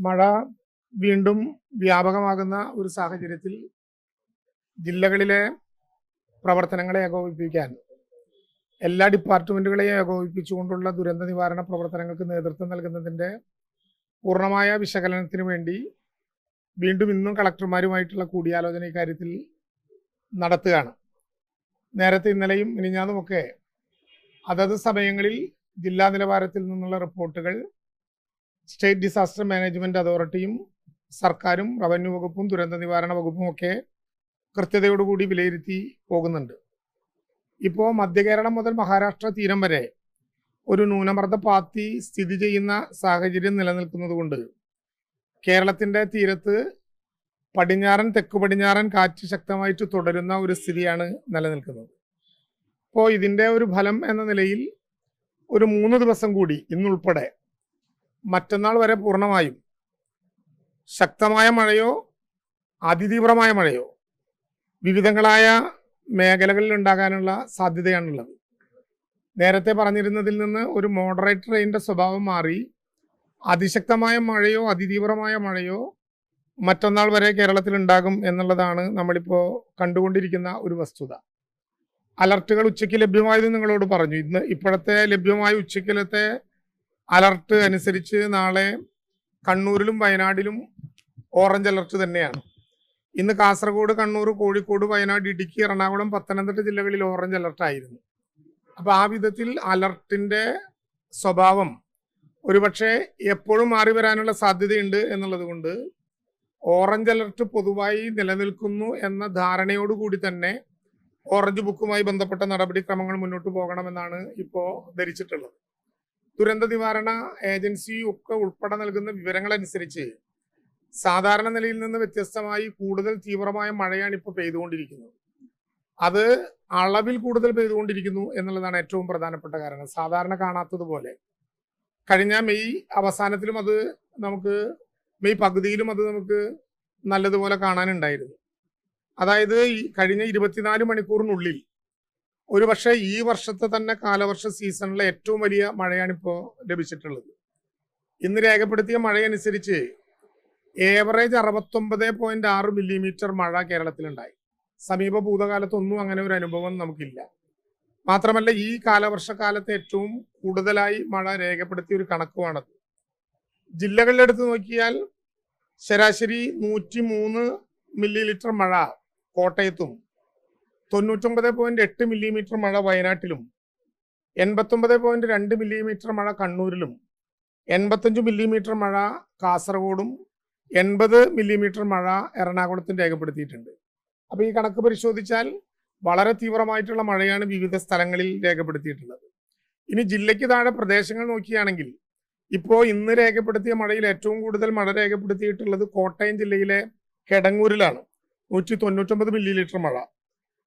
മഴ വീണ്ടും വ്യാപകമാകുന്ന ഒരു സാഹചര്യത്തിൽ ജില്ലകളിലെ പ്രവർത്തനങ്ങളെ ഏകോപിപ്പിക്കാൻ എല്ലാ ഡിപ്പാർട്ട്മെന്റുകളെയും ഏകോപിപ്പിച്ചുകൊണ്ടുള്ള ദുരന്ത നിവാരണ പ്രവർത്തനങ്ങൾക്ക് നേതൃത്വം നൽകുന്നതിന്റെ പൂർണമായ വിശകലനത്തിന് വേണ്ടി വീണ്ടും ഇന്നും കളക്ടർമാരുമായിട്ടുള്ള കൂടിയാലോചന ഇക്കാര്യത്തിൽ നടത്തുകയാണ്. നേരത്തെ ഇന്നലെയും മിനിഞ്ഞാന്നുമൊക്കെ അതത് സമയങ്ങളിൽ ജില്ലാ നിലവാരത്തിൽ നിന്നുള്ള റിപ്പോർട്ടുകൾ സ്റ്റേറ്റ് ഡിസാസ്റ്റർ മാനേജ്മെന്റ് അതോറിറ്റിയും സർക്കാരും റവന്യൂ വകുപ്പും ദുരന്ത നിവാരണ വകുപ്പും ഒക്കെ കൃത്യതയോടുകൂടി വിലയിരുത്തി പോകുന്നുണ്ട്. ഇപ്പോൾ മധ്യകേരളം മുതൽ മഹാരാഷ്ട്ര തീരം വരെ ഒരു ന്യൂനമർദ്ദ പാത്തി സ്ഥിതി ചെയ്യുന്ന സാഹചര്യം നിലനിൽക്കുന്നതുകൊണ്ട് കേരളത്തിന്റെ തീരത്ത് പടിഞ്ഞാറൻ തെക്ക് പടിഞ്ഞാറൻ കാറ്റ് ശക്തമായിട്ട് തുടരുന്ന ഒരു സ്ഥിതിയാണ് നിലനിൽക്കുന്നത്. അപ്പോൾ ഇതിന്റെ ഒരു ഫലം എന്ന നിലയിൽ ഒരു മൂന്ന് ദിവസം കൂടി ഇന്നുൾപ്പെടെ മറ്റന്നാൾ വരെ പൂർണമായും. ശക്തമായ മഴയോ അതിതീവ്രമായ മഴയോ വിവിധങ്ങളായ മേഖലകളിൽ ഉണ്ടാകാനുള്ള സാധ്യതയാണുള്ളത്. നേരത്തെ പറഞ്ഞിരുന്നതിൽ നിന്ന് ഒരു മോഡറേറ്റ് റെയിന്റെ സ്വഭാവം മാറി അതിശക്തമായ മഴയോ അതിതീവ്രമായ മഴയോ മറ്റന്നാൾ വരെ കേരളത്തിൽ ഉണ്ടാകും എന്നുള്ളതാണ് നമ്മളിപ്പോൾ കണ്ടുകൊണ്ടിരിക്കുന്ന ഒരു വസ്തുത. അലർട്ടുകൾ ഉച്ചയ്ക്ക് ലഭ്യമായത് നിങ്ങളോട് പറഞ്ഞു. ഇന്ന് ഇപ്പോഴത്തെ ലഭ്യമായ ഉച്ചയ്ക്കലത്തെ അലർട്ട് അനുസരിച്ച് നാളെ കണ്ണൂരിലും വയനാടിലും ഓറഞ്ച് അലർട്ട് തന്നെയാണ്. ഇന്ന് കാസർഗോഡ് കണ്ണൂർ കോഴിക്കോട് വയനാട് ഇടുക്കി എറണാകുളം പത്തനംതിട്ട ജില്ലകളിൽ ഓറഞ്ച് അലർട്ട് ആയിരുന്നു. അപ്പൊ ആ വിധത്തിൽ അലർട്ടിന്റെ സ്വഭാവം ഒരുപക്ഷെ എപ്പോഴും മാറി വരാനുള്ള സാധ്യതയുണ്ട് എന്നുള്ളത് കൊണ്ട് ഓറഞ്ച് അലർട്ട് പൊതുവായി നിലനിൽക്കുന്നു എന്ന ധാരണയോടുകൂടി തന്നെ ഓറഞ്ച് ബുക്കുമായി ബന്ധപ്പെട്ട നടപടിക്രമങ്ങൾ മുന്നോട്ട് പോകണമെന്നാണ് ഇപ്പോൾ ധരിച്ചിട്ടുള്ളത്. ദുരന്ത നിവാരണ ഏജൻസി ഒക്കെ ഉൾപ്പെടെ നൽകുന്ന വിവരങ്ങൾ അനുസരിച്ച് സാധാരണ നിലയിൽ നിന്ന് വ്യത്യസ്തമായി കൂടുതൽ തീവ്രമായ മഴയാണ് ഇപ്പോൾ പെയ്തുകൊണ്ടിരിക്കുന്നത്. അത് അളവിൽ കൂടുതൽ പെയ്തുകൊണ്ടിരിക്കുന്നു എന്നുള്ളതാണ് ഏറ്റവും പ്രധാനപ്പെട്ട കാരണം. സാധാരണ കാണാത്തതുപോലെ കഴിഞ്ഞ മെയ് അവസാനത്തിലും അത് നമുക്ക് മെയ് പകുതിയിലും അത് നമുക്ക് നല്ലതുപോലെ കാണാനുണ്ടായിരുന്നു. അതായത് ഈ കഴിഞ്ഞ ഇരുപത്തിനാല് മണിക്കൂറിനുള്ളിൽ ഒരു പക്ഷേ ഈ വർഷത്തെ തന്നെ കാലവർഷ സീസണിലെ ഏറ്റവും വലിയ മഴയാണ് ഇപ്പോൾ ലഭിച്ചിട്ടുള്ളത്. ഇന്ന് രേഖപ്പെടുത്തിയ മഴയനുസരിച്ച് ഏവറേജ് അറുപത്തൊമ്പത് പോയിന്റ് ആറ് മില്ലിമീറ്റർ മഴ കേരളത്തിലുണ്ടായി. സമീപ ഭൂതകാലത്തൊന്നും അങ്ങനെ ഒരു അനുഭവം നമുക്കില്ല. മാത്രമല്ല ഈ കാലവർഷക്കാലത്ത് ഏറ്റവും കൂടുതലായി മഴ രേഖപ്പെടുത്തിയ ഒരു കണക്കുമാണത് ജില്ലകളിലെടുത്ത് നോക്കിയാൽ ശരാശരി നൂറ്റി മൂന്ന് മില്ലി ലിറ്റർ മഴ കോട്ടയത്തും തൊണ്ണൂറ്റൊമ്പത് പോയിന്റ് എട്ട് മില്ലിമീറ്റർ മഴ വയനാട്ടിലും എൺപത്തൊമ്പത് പോയിന്റ് രണ്ട് മില്ലിമീറ്റർ മഴ കണ്ണൂരിലും എൺപത്തഞ്ച് മില്ലിമീറ്റർ മഴ കാസർഗോഡും എൺപത് മില്ലിമീറ്റർ മഴ എറണാകുളത്തും രേഖപ്പെടുത്തിയിട്ടുണ്ട്. അപ്പോൾ ഈ കണക്ക് പരിശോധിച്ചാൽ വളരെ തീവ്രമായിട്ടുള്ള മഴയാണ് വിവിധ സ്ഥലങ്ങളിൽ രേഖപ്പെടുത്തിയിട്ടുള്ളത്. ഇനി ജില്ലയ്ക്ക് താഴെ പ്രദേശങ്ങൾ നോക്കുകയാണെങ്കിൽ ഇപ്പോൾ ഇന്ന് രേഖപ്പെടുത്തിയ മഴയിൽ ഏറ്റവും കൂടുതൽ മഴ രേഖപ്പെടുത്തിയിട്ടുള്ളത് കോട്ടയം ജില്ലയിലെ കെടങ്ങൂരിലാണ്. നൂറ്റി തൊണ്ണൂറ്റൊമ്പത് മില്ലി ലിറ്റർ മഴ.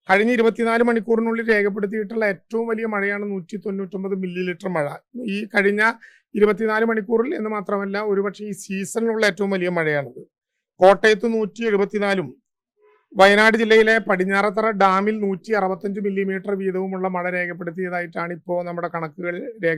കഴിഞ്ഞ ഇരുപത്തിനാല് മണിക്കൂറിനുള്ളിൽ രേഖപ്പെടുത്തിയിട്ടുള്ള ഏറ്റവും വലിയ മഴയാണ് നൂറ്റി തൊണ്ണൂറ്റൊമ്പത് മില്ലി ലിറ്റർ മഴ. ഈ കഴിഞ്ഞ ഇരുപത്തിനാല് മണിക്കൂറിൽ എന്ന് മാത്രമല്ല ഒരുപക്ഷെ ഈ സീസണിലുള്ള ഏറ്റവും വലിയ മഴയാണിത്. കോട്ടയത്ത് നൂറ്റി എഴുപത്തിനാലും വയനാട് ജില്ലയിലെ പടിഞ്ഞാറത്തറ ഡാമിൽ നൂറ്റി അറുപത്തഞ്ച് മില്ലിമീറ്റർ വീതവുമുള്ള മഴ രേഖപ്പെടുത്തിയതായിട്ടാണ് ഇപ്പോൾ നമ്മുടെ കണക്കുകൾ രേഖ